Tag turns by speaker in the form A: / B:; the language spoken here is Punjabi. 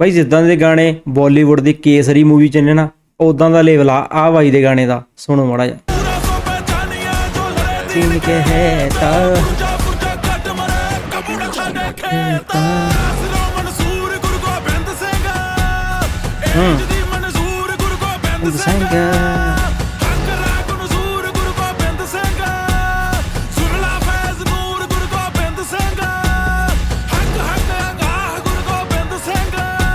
A: ਬਾਈ ਜਿੱਦਾਂ ਦੇ ਗਾਣੇ ਬਾਲੀਵੁੱਡ ਦੀ ਕੇਸਰੀ ਮੂਵੀ ਚ ਨੇ ਨਾ ਉਦਾਂ ਦਾ ਲੈਵਲ ਆ ਆ ਬਾਈ ਦੇ ਗਾਣੇ ਦਾ ਸੁਣੋ ਮਾੜਾ
B: ਜੋ
A: ਕੇ ਹੈ। ਤਾਂ
B: ਗੁਰੂ ਗੋਬਿੰਦ ਸਿੰਘ